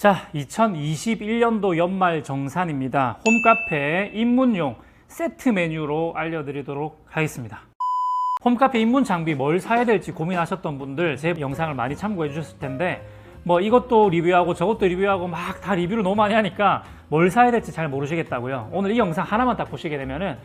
자, 2021년도 연말 정산입니다. 홈카페 입문용 세트 메뉴로 알려드리도록 하겠습니다. 홈카페 입문 장비 뭘 사야 될지 고민하셨던 분들 제 영상을 많이 참고해 주셨을 텐데 뭐 이것도 리뷰하고 저것도 리뷰하고 막 다 리뷰를 너무 많이 하니까 뭘 사야 될지 잘 모르시겠다고요. 오늘 이 영상 하나만 딱 보시게 되면은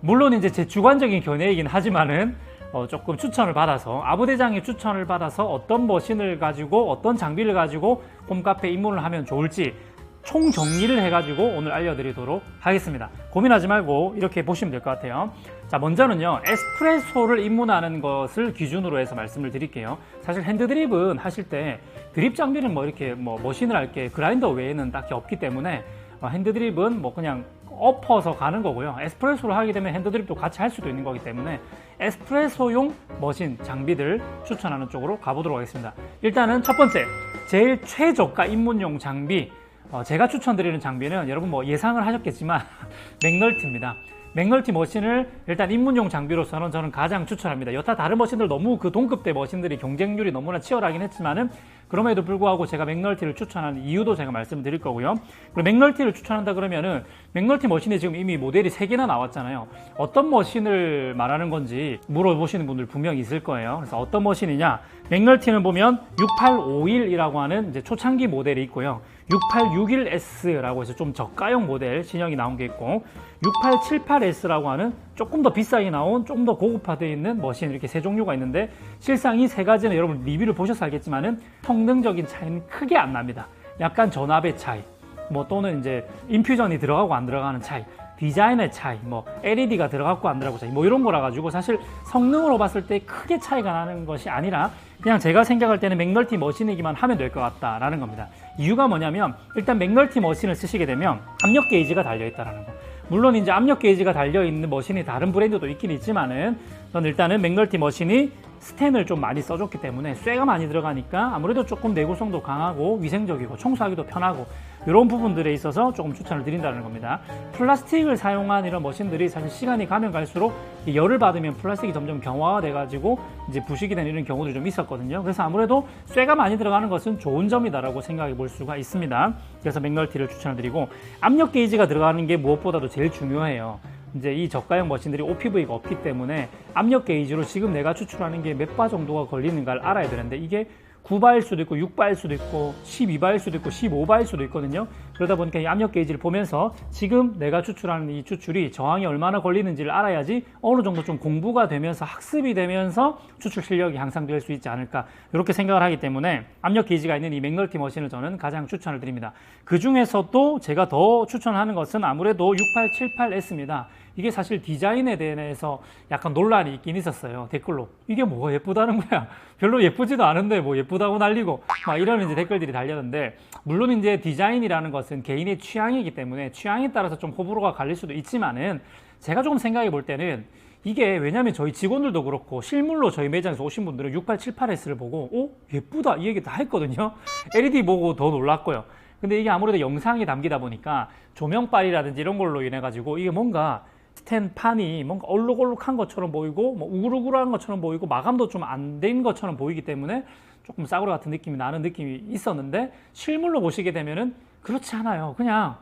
물론 이제 제 주관적인 견해이긴 하지만은 어, 조금 추천을 받아서 아부대장의 추천을 받아서 어떤 머신을 가지고 어떤 장비를 가지고 홈카페 입문을 하면 좋을지 총 정리를 해가지고 오늘 알려드리도록 하겠습니다. 고민하지 말고 이렇게 보시면 될 것 같아요. 자, 먼저는요, 에스프레소를 입문하는 것을 기준으로 해서 말씀을 드릴게요. 사실 핸드드립은 하실 때 드립 장비는 뭐 이렇게 뭐 머신을 할 게 그라인더 외에는 딱히 없기 때문에 어, 핸드드립은 뭐 그냥 엎어서 가는 거고요. 에스프레소를 하게 되면 핸드드립도 같이 할 수도 있는 거기 때문에 에스프레소용 머신 장비들 추천하는 쪽으로 가보도록 하겠습니다. 일단은 첫 번째, 제일 최저가 입문용 장비 어, 제가 추천드리는 장비는 여러분 뭐 예상을 하셨겠지만 맥널티입니다. 맥널티 머신을 일단 입문용 장비로서는 저는 가장 추천합니다. 여타 다른 머신들 너무 그 동급대 머신들이 경쟁률이 너무나 치열하긴 했지만은 그럼에도 불구하고 제가 맥널티를 추천하는 이유도 제가 말씀드릴 거고요. 그리고 맥널티를 추천한다 그러면은 맥널티 머신이 지금 이미 모델이 3개나 나왔잖아요. 어떤 머신을 말하는 건지 물어보시는 분들 분명히 있을 거예요. 그래서 어떤 머신이냐? 맥널티는 보면 6851이라고 하는 이제 초창기 모델이 있고요. 6861S라고 해서 좀 저가형 모델 신형이 나온 게 있고 6878S라고 하는 조금 더 비싸게 나온 조금 더 고급화되어 있는 머신 이렇게 세 종류가 있는데 실상 이 세 가지는 여러분 리뷰를 보셔서 알겠지만은 성 능적인 차이는 크게 안 납니다. 약간 전압의 차이, 뭐 또는 이제 인퓨전이 들어가고 안 들어가는 차이, 디자인의 차이, 뭐 LED가 들어갔고 안 들어가고 차이, 뭐 이런 거라 가지고 사실 성능으로 봤을 때 크게 차이가 나는 것이 아니라 그냥 제가 생각할 때는 맥널티 머신이기만 하면 될 것 같다라는 겁니다. 이유가 뭐냐면 일단 맥널티 머신을 쓰시게 되면 압력 게이지가 달려 있다라는 거. 물론 이제 압력 게이지가 달려 있는 머신이 다른 브랜드도 있긴 있지만은 저는 일단은 맥널티 머신이 스텐을 좀 많이 써줬기 때문에 쇠가 많이 들어가니까 아무래도 조금 내구성도 강하고 위생적이고 청소하기도 편하고 이런 부분들에 있어서 조금 추천을 드린다는 겁니다. 플라스틱을 사용한 이런 머신들이 사실 시간이 가면 갈수록 이 열을 받으면 플라스틱이 점점 경화가 돼가지고 이제 부식이 되는 이런 경우도 좀 있었거든요. 그래서 아무래도 쇠가 많이 들어가는 것은 좋은 점이다라고 생각해 볼 수가 있습니다. 그래서 맥널티를 추천을 드리고 압력 게이지가 들어가는 게 무엇보다도 제일 중요해요. 이제 이 저가형 머신들이 OPV가 없기 때문에 압력 게이지로 지금 내가 추출하는 게 몇 바 정도가 걸리는가를 알아야 되는데 이게 9바일 수도 있고 6바일 수도 있고 12바일 수도 있고 15바일 수도 있거든요. 그러다 보니까 이 압력 게이지를 보면서 지금 내가 추출하는 이 추출이 저항이 얼마나 걸리는지를 알아야지 어느 정도 좀 공부가 되면서 학습이 되면서 추출 실력이 향상될 수 있지 않을까 이렇게 생각을 하기 때문에 압력 게이지가 있는 이 맥널티 머신을 저는 가장 추천을 드립니다. 그 중에서도 제가 더 추천하는 것은 아무래도 6878S입니다. 이게 사실 디자인에 대해서 약간 논란이 있긴 있었어요. 댓글로. 이게 뭐가 예쁘다는 거야. 별로 예쁘지도 않은데 뭐 예쁘다고 날리고 막 이런 이제 댓글들이 달렸는데 물론 이제 디자인이라는 것은 개인의 취향이기 때문에 취향에 따라서 좀 호불호가 갈릴 수도 있지만은 제가 조금 생각해 볼 때는 이게 왜냐면 저희 직원들도 그렇고 실물로 저희 매장에서 오신 분들은 6878S를 보고 오 예쁘다 이 얘기 다 했거든요. LED 보고 더 놀랐고요. 근데 이게 아무래도 영상이 담기다 보니까 조명빨이라든지 이런 걸로 인해 가지고 이게 뭔가 스탠판이 뭔가 얼룩얼룩한 것처럼 보이고 뭐 우글우글한 것처럼 보이고 마감도 좀 안 된 것처럼 보이기 때문에 조금 싸구려 같은 느낌이 나는 느낌이 있었는데 실물로 보시게 되면은 그렇지 않아요. 그냥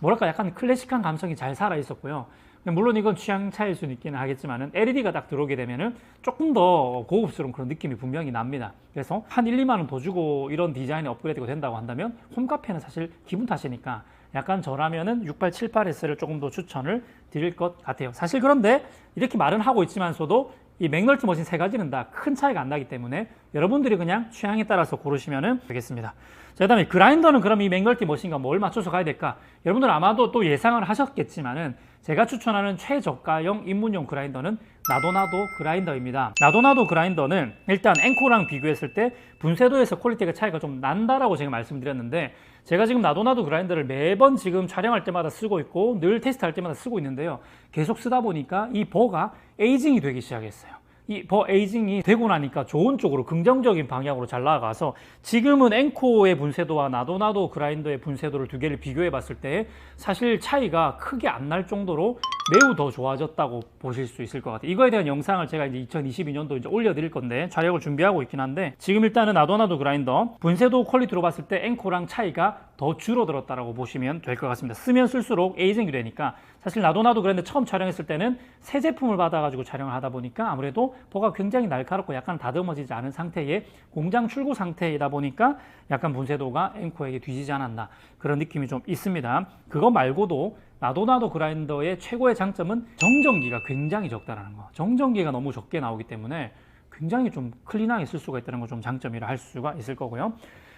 뭐랄까 약간 클래식한 감성이 잘 살아 있었고요. 물론 이건 취향 차일 수는 있기는 하겠지만은 LED가 딱 들어오게 되면은 조금 더 고급스러운 그런 느낌이 분명히 납니다. 그래서 한 1, 2만 원 더 주고 이런 디자인이 업그레이드가 된다고 한다면 홈카페는 사실 기분 탓이니까 약간 저라면은 6878S를 조금 더 추천을 드릴 것 같아요. 사실 그런데 이렇게 말은 하고 있지만서도 이 맥널티 머신 세 가지는 다 큰 차이가 안 나기 때문에 여러분들이 그냥 취향에 따라서 고르시면 되겠습니다. 자, 그 다음에 그라인더는 그럼 이 맥널티 머신과 뭘 맞춰서 가야 될까? 여러분들 아마도 또 예상을 하셨겠지만은 제가 추천하는 최저가형 입문용 그라인더는 나도나도 그라인더입니다. 나도나도 그라인더는 일단 앵코랑 비교했을 때 분쇄도에서 퀄리티가 차이가 좀 난다라고 제가 말씀드렸는데 제가 지금 나도나도 그라인더를 매번 지금 촬영할 때마다 쓰고 있고 늘 테스트할 때마다 쓰고 있는데요. 계속 쓰다 보니까 이 버가 에이징이 되기 시작했어요. 이버 에이징이 되고 나니까 좋은 쪽으로 긍정적인 방향으로 잘 나아가서 지금은 앵코의 분쇄도와 나도 나도 그라인더의 분쇄도를 두 개를 비교해 봤을 때 사실 차이가 크게 안 날 정도로 매우 더 좋아졌다고 보실 수 있을 것 같아요. 이거에 대한 영상을 제가 이제 2022년도 이제 올려드릴 건데 촬영을 준비하고 있긴 한데 지금 일단은 나도 나도 그라인더 분쇄도 퀄리티로 봤을 때 앵코랑 차이가 더 줄어들었다라고 보시면 될 것 같습니다. 쓰면 쓸수록 에이징이 되니까 사실 나도 나도 그라인더 처음 촬영했을 때는 새 제품을 받아가지고 촬영을 하다 보니까 아무래도 보가 굉장히 날카롭고 약간 다듬어지지 않은 상태의 공장 출고 상태이다 보니까 약간 분쇄도가 앵코에게 뒤지지 않았나 그런 느낌이 좀 있습니다. 그거 말고도 나도나도 그라인더의 최고의 장점은 정전기가 굉장히 적다라는 거. 정전기가 너무 적게 나오기 때문에 굉장히 좀 클린하게 쓸 수가 있다는 거 좀 장점이라 할 수가 있을 거고요.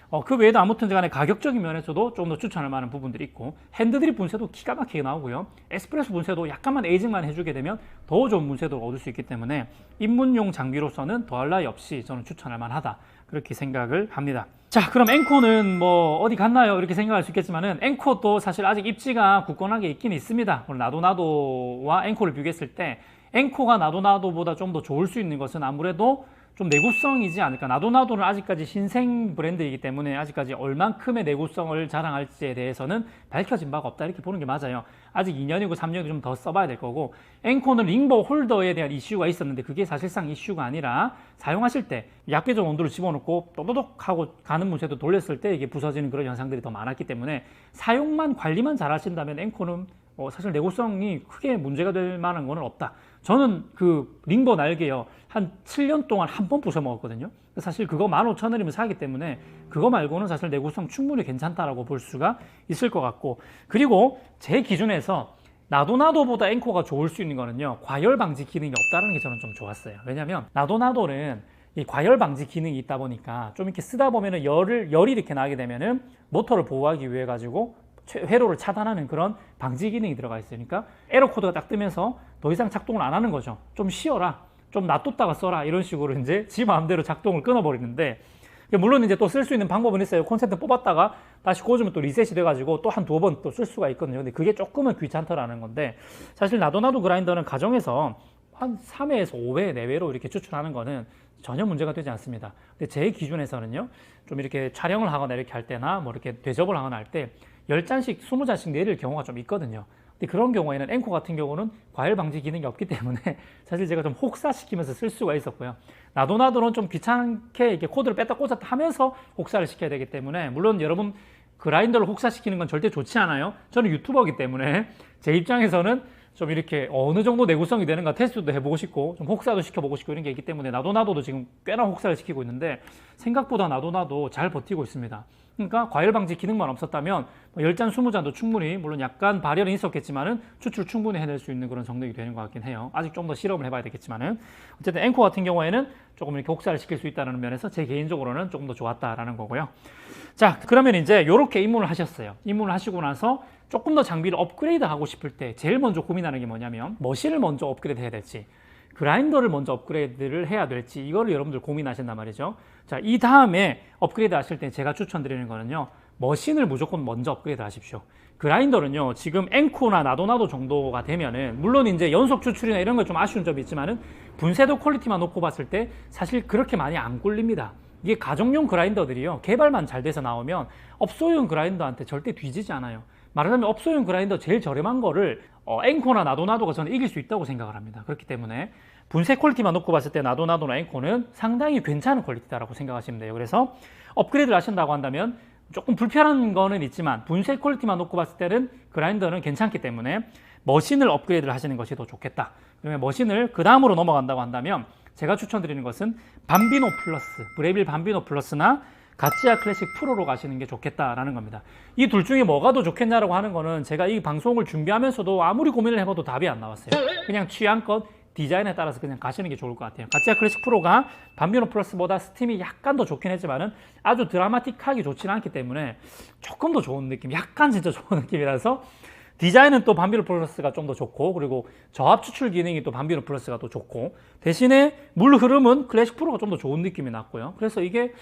어, 그 외에도 아무튼 간에 가격적인 면에서도 좀더 추천할 만한 부분들이 있고 핸드드립 분쇄도 기가 막히게 나오고요. 에스프레소 분쇄도 약간만 에이징만 해주게 되면 더 좋은 분쇄도를 얻을 수 있기 때문에 입문용 장비로서는 더할 나위 없이 저는 추천할 만하다. 그렇게 생각을 합니다. 자, 그럼 앵코는 뭐 어디 갔나요? 이렇게 생각할 수 있겠지만은 앵코도 사실 아직 입지가 굳건하게 있긴 있습니다. 나도 나도와 앵코를 비교했을 때 앵코가 나도 나도보다 좀 더 좋을 수 있는 것은 아무래도 좀 내구성이지 않을까. 나도 나도는 아직까지 신생 브랜드이기 때문에 아직까지 얼만큼의 내구성을 자랑할지에 대해서는 밝혀진 바가 없다. 이렇게 보는 게 맞아요. 아직 2년이고 3년이고 좀 더 써봐야 될 거고 앵코는 링버 홀더에 대한 이슈가 있었는데 그게 사실상 이슈가 아니라 사용하실 때 약계적 온도를 집어넣고 또도독 하고 가는 문체도 돌렸을 때 이게 부서지는 그런 현상들이 더 많았기 때문에 사용만 관리만 잘 하신다면 앵코는 어, 사실 내구성이 크게 문제가 될 만한 거는 없다. 저는 그 링버 날개요. 한 7년 동안 한 번 부숴 먹었거든요. 사실 그거 15,000원이면 사기 때문에 그거 말고는 사실 내구성 충분히 괜찮다라고 볼 수가 있을 것 같고 그리고 제 기준에서 나도 나도보다 앵코가 좋을 수 있는 거는요 과열 방지 기능이 없다는 게 저는 좀 좋았어요 왜냐면 나도 나도는 이 과열 방지 기능이 있다 보니까 좀 이렇게 쓰다 보면은 열을 열이 이렇게 나게 되면은 모터를 보호하기 위해 가지고 회로를 차단하는 그런 방지 기능이 들어가 있으니까 에러 코드가 딱 뜨면서 더 이상 작동을 안 하는 거죠 좀 쉬어라 좀 놔뒀다가 써라 이런 식으로 이제 지 마음대로 작동을 끊어버리는데 물론 이제 또 쓸 수 있는 방법은 있어요. 콘센트 뽑았다가 다시 꽂으면 또 리셋이 돼가지고 또 한 두 번 또 쓸 수가 있거든요. 근데 그게 조금은 귀찮더라는 건데 사실 나도 나도 그라인더는 가정에서 한 3회에서 5회 내외로 이렇게 추출하는 거는 전혀 문제가 되지 않습니다. 근데 제 기준에서는요, 좀 이렇게 촬영을 하거나 이렇게 할 때나 뭐 이렇게 대접을 하거나 할 때 10잔씩, 20잔씩 내릴 경우가 좀 있거든요. 근데 그런 경우에는 앵코 같은 경우는 과열 방지 기능이 없기 때문에 사실 제가 좀 혹사시키면서 쓸 수가 있었고요. 나도 나도는 좀 귀찮게 이렇게 코드를 뺐다 꽂았다 하면서 혹사를 시켜야 되기 때문에 물론 여러분 그라인더를 혹사시키는 건 절대 좋지 않아요. 저는 유튜버이기 때문에 제 입장에서는 좀 이렇게 어느 정도 내구성이 되는가 테스트도 해보고 싶고 좀 혹사도 시켜보고 싶고 이런 게 있기 때문에 나도 나도도 지금 꽤나 혹사를 시키고 있는데 생각보다 나도 나도 잘 버티고 있습니다. 그러니까 과열 방지 기능만 없었다면 10잔, 뭐 20잔도 충분히 물론 약간 발열은 있었겠지만은 추출 충분히 해낼 수 있는 그런 정도이 되는 것 같긴 해요. 아직 좀 더 실험을 해봐야 되겠지만은 어쨌든 앵코 같은 경우에는 조금 이렇게 혹사를 시킬 수 있다는 면에서 제 개인적으로는 조금 더 좋았다라는 거고요. 자, 그러면 이제 이렇게 입문을 하셨어요. 입문을 하시고 나서 조금 더 장비를 업그레이드 하고 싶을 때 제일 먼저 고민하는 게 뭐냐면 머신을 먼저 업그레이드 해야 될지 그라인더를 먼저 업그레이드를 해야 될지 이거를 여러분들 고민하신단 말이죠. 자, 이 다음에 업그레이드 하실 때 제가 추천드리는 거는요. 머신을 무조건 먼저 업그레이드 하십시오. 그라인더는요, 지금 앵코나 나도나도 정도가 되면은, 물론 이제 연속 추출이나 이런 걸 좀 아쉬운 점이 있지만은, 분쇄도 퀄리티만 놓고 봤을 때 사실 그렇게 많이 안 꿀립니다. 이게 가정용 그라인더들이요, 개발만 잘 돼서 나오면 업소용 그라인더한테 절대 뒤지지 않아요. 말하자면 업소용 그라인더 제일 저렴한 거를 어, 앵코나 나도나도가 저는 이길 수 있다고 생각을 합니다. 그렇기 때문에 분쇄 퀄리티만 놓고 봤을 때 나도나도나 앵코는 상당히 괜찮은 퀄리티다라고 생각하시면 돼요. 그래서 업그레이드를 하신다고 한다면 조금 불편한 거는 있지만 분쇄 퀄리티만 놓고 봤을 때는 그라인더는 괜찮기 때문에 머신을 업그레이드를 하시는 것이 더 좋겠다. 그러면 머신을 그 다음으로 넘어간다고 한다면 제가 추천드리는 것은 밤비노 플러스, 브레빌 밤비노 플러스나 가치아 클래식 프로로 가시는 게 좋겠다라는 겁니다. 이 둘 중에 뭐가 더 좋겠냐라고 하는 거는 제가 이 방송을 준비하면서도 아무리 고민을 해봐도 답이 안 나왔어요. 그냥 취향껏 디자인에 따라서 그냥 가시는 게 좋을 것 같아요. 가치아 클래식 프로가 밤비노 플러스보다 스팀이 약간 더 좋긴 했지만은 아주 드라마틱하게 좋지는 않기 때문에 조금 더 좋은 느낌, 약간 진짜 좋은 느낌이라서 디자인은 또 밤비노 플러스가 좀 더 좋고 그리고 저압 추출 기능이 또 밤비노 플러스가 더 좋고 대신에 물 흐름은 클래식 프로가 좀 더 좋은 느낌이 났고요. 그래서 이게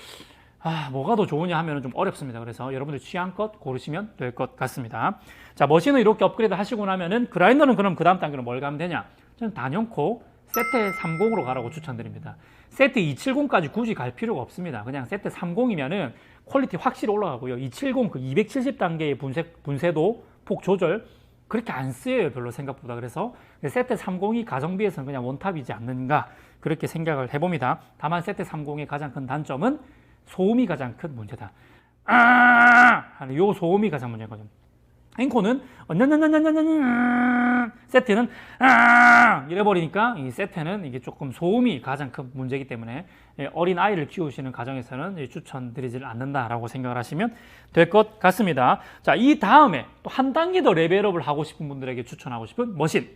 아, 뭐가 더 좋으냐 하면 좀 어렵습니다. 그래서 여러분들 취향껏 고르시면 될 것 같습니다. 자, 머신을 이렇게 업그레이드 하시고 나면은 그라인더는 그럼 그 다음 단계로 뭘 가면 되냐? 저는 단연코 세트 30으로 가라고 추천드립니다. 세트 270까지 굳이 갈 필요가 없습니다. 그냥 세트 30이면은 퀄리티 확실히 올라가고요. 270 그 270단계의 분쇄, 분쇄도 폭 조절 그렇게 안 쓰여요 별로 생각보다 그래서 세트 30이 가성비에서는 그냥 원탑이지 않는가 그렇게 생각을 해봅니다 다만 세트 30의 가장 큰 단점은 소음이 가장 큰 문제다 아 하는 요 소음이 가장 문제거든요 앵코는 언년년년년년년 세트는 아 이래 버리니까 이 세트는 이게 조금 소음이 가장 큰 문제이기 때문에 예, 어린 아이를 키우시는 가정에서는 예, 추천드리질 않는다라고 생각을 하시면 될 것 같습니다. 자, 이 다음에 또 한 단계 더 레벨업을 하고 싶은 분들에게 추천하고 싶은 머신.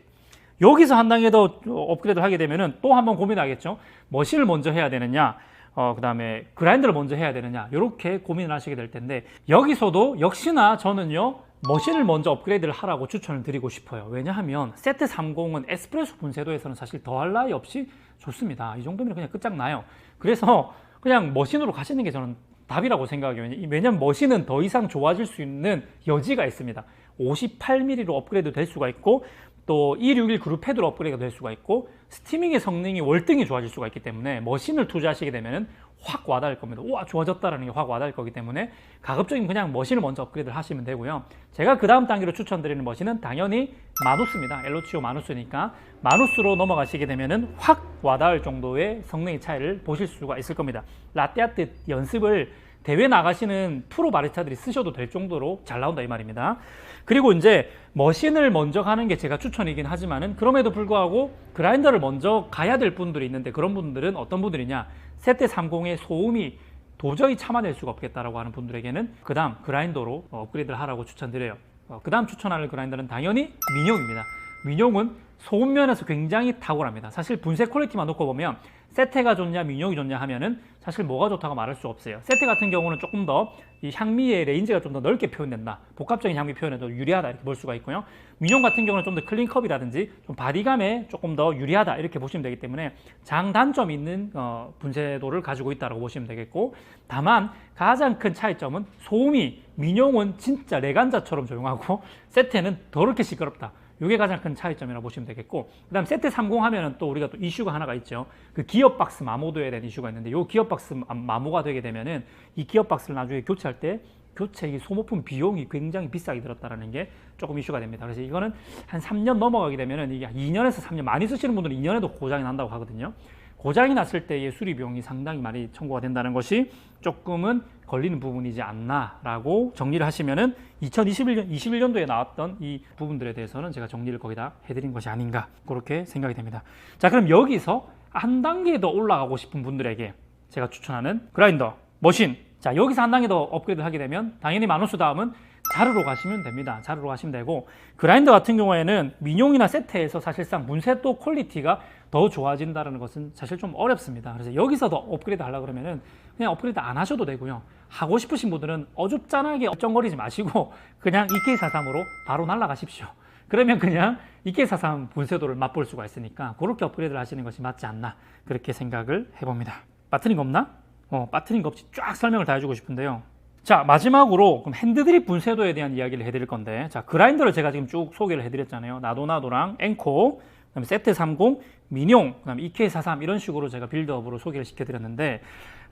여기서 한 단계 더 업그레이드 하게 되면은 또 한번 고민하겠죠. 머신을 먼저 해야 되느냐, 어, 그 다음에 그라인더를 먼저 해야 되느냐, 이렇게 고민을 하시게 될 텐데, 여기서도 역시나 저는요, 머신을 먼저 업그레이드를 하라고 추천을 드리고 싶어요. 왜냐하면 세트 30은 에스프레소 분쇄도에서는 사실 더할 나위 없이 좋습니다. 이 정도면 그냥 끝장나요. 그래서 그냥 머신으로 가시는 게 저는 답이라고 생각해요. 왜냐하면 머신은 더 이상 좋아질 수 있는 여지가 있습니다. 58mm로 업그레이드 될 수가 있고 또 261 그룹 패드로 업그레이드가 될 수가 있고 스티밍의 성능이 월등히 좋아질 수가 있기 때문에 머신을 투자하시게 되면은 확 와닿을 겁니다. 우와 좋아졌다라는 게 확 와닿을 거기 때문에 가급적이면 그냥 머신을 먼저 업그레이드를 하시면 되고요. 제가 그 다음 단계로 추천드리는 머신은 당연히 마누스입니다. 엘로치오 마누스니까 마누스로 넘어가시게 되면은 확 와닿을 정도의 성능의 차이를 보실 수가 있을 겁니다. 라떼아트 연습을 대회 나가시는 프로 바리스타들이 쓰셔도 될 정도로 잘 나온다 이 말입니다. 그리고 이제 머신을 먼저 가는 게 제가 추천이긴 하지만은 그럼에도 불구하고 그라인더를 먼저 가야 될 분들이 있는데 그런 분들은 어떤 분들이냐 세대 30의 소음이 도저히 참아낼 수가 없겠다라고 하는 분들에게는 그 다음 그라인더로 업그레이드를 하라고 추천드려요. 어, 그 다음 추천할 그라인더는 당연히 민용입니다. 민용은 소음 면에서 굉장히 탁월합니다. 사실 분쇄 퀄리티만 놓고 보면 세테가 좋냐 민용이 좋냐 하면은 사실 뭐가 좋다고 말할 수 없어요. 세테 같은 경우는 조금 더 이 향미의 레인지가 좀 더 넓게 표현된다. 복합적인 향미 표현에도 유리하다 이렇게 볼 수가 있고요. 민용 같은 경우는 좀 더 클린컵이라든지 좀 바디감에 조금 더 유리하다 이렇게 보시면 되기 때문에 장단점 있는 어, 분쇄도를 가지고 있다고 보시면 되겠고 다만 가장 큰 차이점은 소음이 민용은 진짜 레간자처럼 조용하고 세테는 더럽게 시끄럽다. 이게 가장 큰 차이점이라고 보시면 되겠고 그 다음 세트 30 하면은 또 우리가 또 이슈가 하나가 있죠. 그 기어박스 마모도에 대한 이슈가 있는데 이 기어박스 마모가 되게 되면은 이 기어박스를 나중에 교체할 때 교체 이 소모품 비용이 굉장히 비싸게 들었다라는 게 조금 이슈가 됩니다. 그래서 이거는 한 3년 넘어가게 되면은 이게 2년에서 3년 많이 쓰시는 분들은 2년에도 고장이 난다고 하거든요. 고장이 났을 때의 수리 비용이 상당히 많이 청구가 된다는 것이 조금은 걸리는 부분이지 않나라고 정리를 하시면은 2021년 21년도에 나왔던 이 부분들에 대해서는 제가 정리를 거기다 해드린 것이 아닌가 그렇게 생각이 됩니다. 자 그럼 여기서 한 단계 더 올라가고 싶은 분들에게 제가 추천하는 그라인더 머신 자 여기서 한 단계 더 업그레이드 하게 되면 당연히 마누스 다음은 자르로 가시면 됩니다. 자르로 가시면 되고 그라인더 같은 경우에는 민용이나 세트에서 사실상 문세도 퀄리티가 더 좋아진다는 것은 사실 좀 어렵습니다. 그래서 여기서 더 업그레이드 하려 그러면은 그냥 업그레이드 안 하셔도 되고요. 하고 싶으신 분들은 어줍잖하게 걱정거리지 마시고 그냥 EK43으로 바로 날아가십시오. 그러면 그냥 EK43 분쇄도를 맛볼 수가 있으니까 그렇게 업그레이드를 하시는 것이 맞지 않나 그렇게 생각을 해봅니다. 빠트린 거 없나? 어, 빠트린 거 없이 쫙 설명을 다 해주고 싶은데요. 자 마지막으로 그럼 핸드드립 분쇄도에 대한 이야기를 해드릴 건데 자 그라인더를 제가 지금 쭉 소개를 해드렸잖아요. 나도나도랑 앵코 그다음에 세트 30, 민용, 그다음에 EK43 이런 식으로 제가 빌드업으로 소개를 시켜드렸는데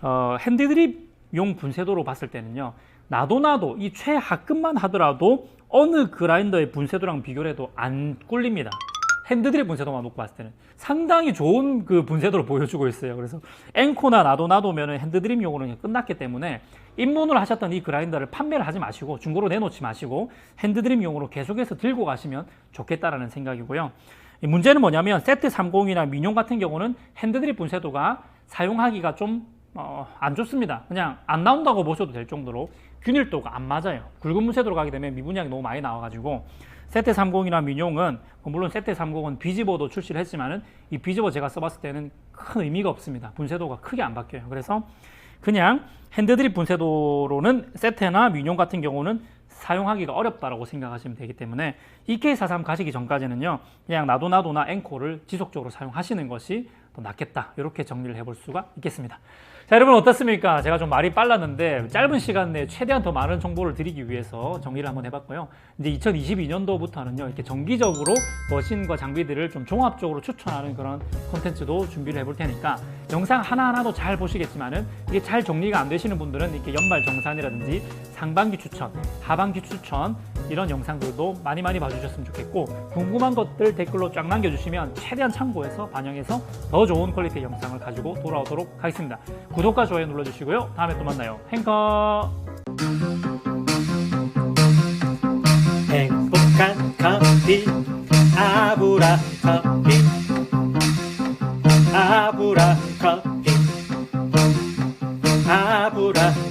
어, 핸드드립용 분쇄도로 봤을 때는요. 나도 나도 이 최하급만 하더라도 어느 그라인더의 분쇄도랑 비교를 해도 안 꿀립니다. 핸드드립 분쇄도만 놓고 봤을 때는 상당히 좋은 그 분쇄도를 보여주고 있어요. 그래서 앵코나 나도 나도면 핸드드립 용으로는 끝났기 때문에 입문을 하셨던 이 그라인더를 판매를 하지 마시고 중고로 내놓지 마시고 핸드드립 용으로 계속해서 들고 가시면 좋겠다라는 생각이고요. 문제는 뭐냐면 세트 30이나 민용 같은 경우는 핸드드립 분쇄도가 사용하기가 좀 어, 안 좋습니다. 그냥 안 나온다고 보셔도 될 정도로 균일도가 안 맞아요. 굵은 문쇄도로 가게 되면 미분양이 너무 많이 나와가지고 세트 30이나 민용은 물론 세트 30은 비지버도 출시를 했지만은 이 비지버 제가 써봤을 때는 큰 의미가 없습니다. 분쇄도가 크게 안 바뀌어요. 그래서 그냥 핸드드립 분쇄도로는 세트나 민용 같은 경우는 사용하기가 어렵다라고 생각하시면 되기 때문에 EK43 가시기 전까지는요 그냥 나도 나도나 앵코를 지속적으로 사용하시는 것이 더 낫겠다. 이렇게 정리를 해볼 수가 있겠습니다. 자 여러분 어떻습니까? 제가 좀 말이 빨랐는데 짧은 시간 내에 최대한 더 많은 정보를 드리기 위해서 정리를 한번 해봤고요. 이제 2022년도부터는요 이렇게 정기적으로 머신과 장비들을 좀 종합적으로 추천하는 그런 콘텐츠도 준비를 해볼 테니까 영상 하나하나도 잘 보시겠지만은 이게 잘 정리가 안 되시는 분들은 이렇게 연말 정산이라든지 상반기 추천 하반기 추천 이런 영상들도 많이 많이 봐주셨으면 좋겠고 궁금한 것들 댓글로 쫙 남겨주시면 최대한 참고해서 반영해서 더 좋은 퀄리티의 영상을 가지고 돌아오도록 하겠습니다. 구독과 좋아요 눌러주시고요. 다음에 또 만나요. 행커! 행복한 커피 아브라 커피 아브라 커피 아브라